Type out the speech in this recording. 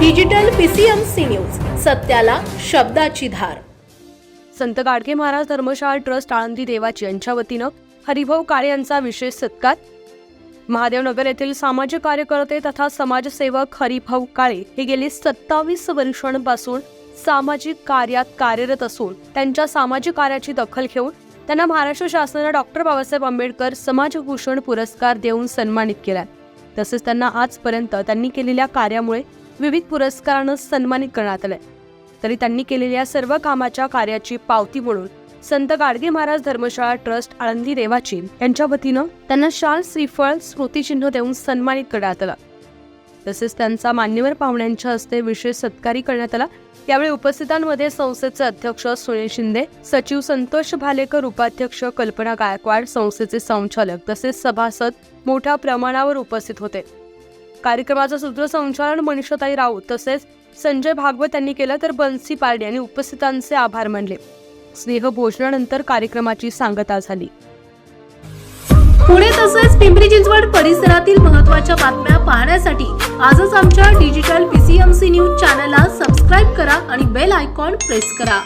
Digital PCMC news सत्याला शब्दाची धार. संत गाडगे महाराज धर्मशाळा trust Alandi देवाची यांच्या वतीनं हरिभाऊ काळे यांचा विशेष सत्कार. महादेवनगर येथील सामाजिक कार्यकर्ते तथा समाजसेवक हरिभाऊ काळे हे गेली सत्तावीस वर्षांपासून सामाजिक कार्यात कार्यरत असून त्यांच्या सामाजिक कार्याची दखल घेऊन त्यांना महाराष्ट्र शासनाने डॉक्टर बाबासाहेब आंबेडकर समाजभूषण पुरस्कार देऊन सन्मानित केला तसेच त्यांना आजपर्यंत त्यांनी केलेल्या कार्यामुळे विविध पुरस्कारानं सन्मानित करण्यात आलंय. तरी त्यांनी केलेल्या सर्व कामाच्या कार्याची पावती म्हणून संत गाडगे महाराज धर्मशाळा ट्रस्ट आळंदी देवाची यांच्या वतीनं त्यांना शाल श्रीफळ स्मृतिचिन्ह देऊन सन्मानित करण्यात आलं. तसेच त्यांचा मान्यवर पाहुण्यांच्या हस्ते विशेष सत्कारी करण्यात आला. यावेळी उपस्थितांमध्ये संस्थेचे अध्यक्ष सुनील शिंदे सचिव संतोष भालेकर उपाध्यक्ष कल्पना गायकवाड संस्थेचे संचालक तसेच सभासद मोठ्या प्रमाणावर उपस्थित होते. कार्यक्रमाचं सूत्रसंचालन मनीषाताई राऊत तसेच संजय भागवत यांनी केलं तर बन्सी पारडे यांनी उपस्थितांचे आभार मानले. स्नेह भोजनानंतर कार्यक्रमाची सांगता झाली. पुणे तसेच पिंपरी चिंचवड परिसरातील महत्त्वाच्या बातम्या पाहण्यासाठी आजच आमच्या डिजिटल पीसीएमसी न्यूज चॅनलला सबस्क्राईब करा आणि बेल आयकॉन प्रेस करा.